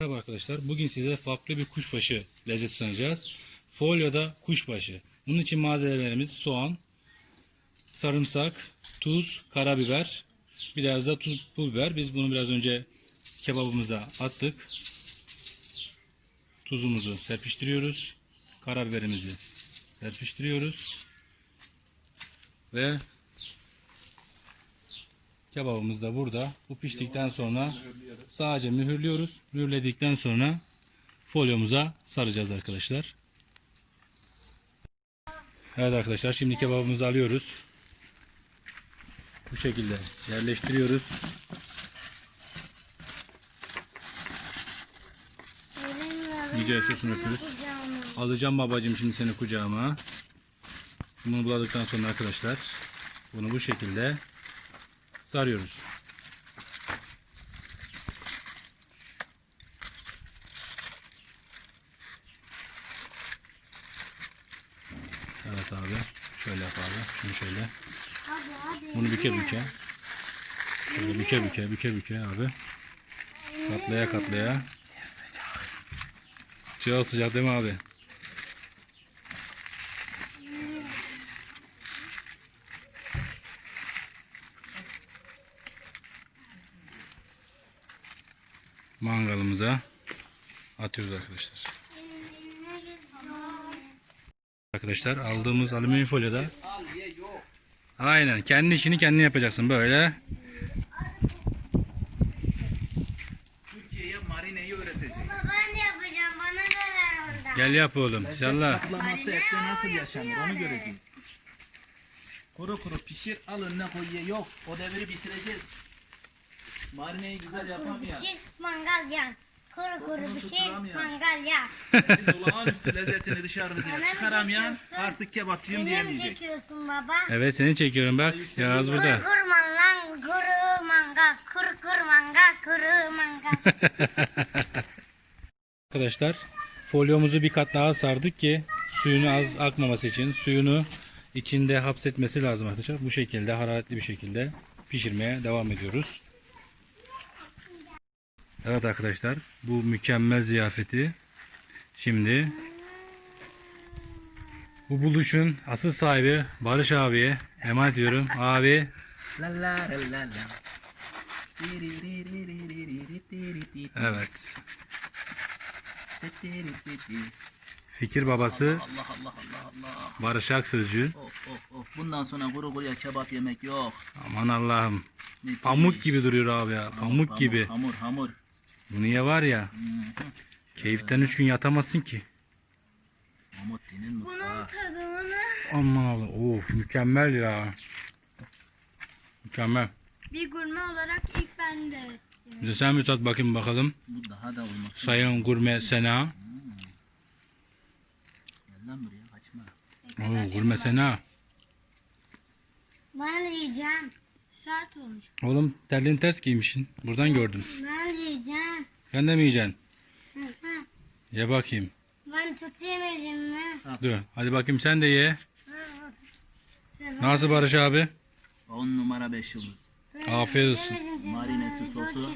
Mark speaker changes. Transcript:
Speaker 1: Merhaba arkadaşlar. Bugün size farklı bir kuşbaşı lezzet sunacağız. Folyoda kuşbaşı. Bunun için malzemelerimiz soğan, sarımsak, tuz, karabiber, biraz da tuz, pul biber. Biz bunu biraz önce kebabımıza attık. Tuzumuzu serpiştiriyoruz. Karabiberimizi serpiştiriyoruz. Ve kebabımız da burada. Bu piştikten sonra sadece mühürlüyoruz. Mühürledikten sonra folyomuza saracağız arkadaşlar. Evet arkadaşlar şimdi kebabımızı alıyoruz. Bu şekilde yerleştiriyoruz. İyice sosunu öpüyoruz. Alacağım babacığım şimdi seni kucağıma. Bunu buladıktan sonra arkadaşlar bunu bu şekilde sarıyoruz. Evet abi. Şöyle yap abi. Şunu şöyle. Bunu büke büke. Şöyle büke büke büke büke abi. Katlaya katlaya. Çok sıcak değil mi abi? Mangalımıza atıyoruz arkadaşlar. Arkadaşlar aldığımız alüminyum folyoda Aynen kendi işini kendin yapacaksın böyle.
Speaker 2: Türkiye'ye marineyi öğretecek.
Speaker 3: Ben de yapacağım. Bana da ver ondan.
Speaker 1: Gel yap oğlum. İnşallah.
Speaker 2: Katlaması etle nasıl yaşanır onu göreceğiz. Kuru kuru pişir al önüne koy ye. Yok o devri bitireceğiz. Marineyi güzel yapamayan.
Speaker 3: Pişir mangal yan. Kuru kuru pişir
Speaker 2: tutturamıyor.
Speaker 3: mangal ya.
Speaker 2: Biz olağanüstü lezzetini dışarıda çıkaramayan artık kebapçıyım
Speaker 3: Beni mi
Speaker 2: diyemeyecek.
Speaker 3: çekiyorsun baba?
Speaker 1: Evet seni çekiyorum bak. Yağız
Speaker 3: Kuru
Speaker 1: burada.
Speaker 3: kuru mangal, kuru mangal, kuru kuru mangal, kuru mangal.
Speaker 1: Arkadaşlar folyomuzu bir kat daha sardık ki suyunu az akmaması için suyunu içinde hapsetmesi lazım arkadaşlar. Bu şekilde hararetli bir şekilde pişirmeye devam ediyoruz. Evet arkadaşlar bu mükemmel ziyafeti şimdi bu buluşun asıl sahibi Barış abiye emanet ediyorum. Abi evet fikir babası
Speaker 2: Allah Allah Allah Allah.
Speaker 1: Barış Aksözcü.
Speaker 2: Of of of. Bundan sonra kuru kuruya kebap yemek yok.
Speaker 1: Aman Allah'ım. Pamuk gibi duruyor abi ya. Pamuk gibi.
Speaker 2: Hamur hamur.
Speaker 1: Bu niye var ya? Keyiften üç gün yatamazsın ki.
Speaker 2: Mamutti'nin mutfağı.
Speaker 3: Tadımını
Speaker 1: Aman Allah. Of mükemmel ya. Mükemmel.
Speaker 3: bir gurme olarak ilk ben de.
Speaker 1: Bir de sen bir tat bakayım bakalım.
Speaker 2: Bu daha da olmasın.
Speaker 1: Sayın Gurme Sena.
Speaker 2: Gel lan buraya kaçma.
Speaker 1: Oo, Gurme Sena.
Speaker 3: Ben yiyeceğim. Sert olmuş.
Speaker 1: Oğlum terliğini ters giymişsin. Buradan gördüm.
Speaker 3: Ben de yiyeceğim.
Speaker 1: Sen de mi yiyeceksin?
Speaker 3: Hı hı.
Speaker 1: Ye bakayım.
Speaker 3: Ben tutayım elimi.
Speaker 1: Dur. Hadi bakayım sen de ye. Nasıl Barış abi?
Speaker 2: 10 numara 5 yıldız.
Speaker 1: Afiyet olsun. Marinesi
Speaker 2: sosu.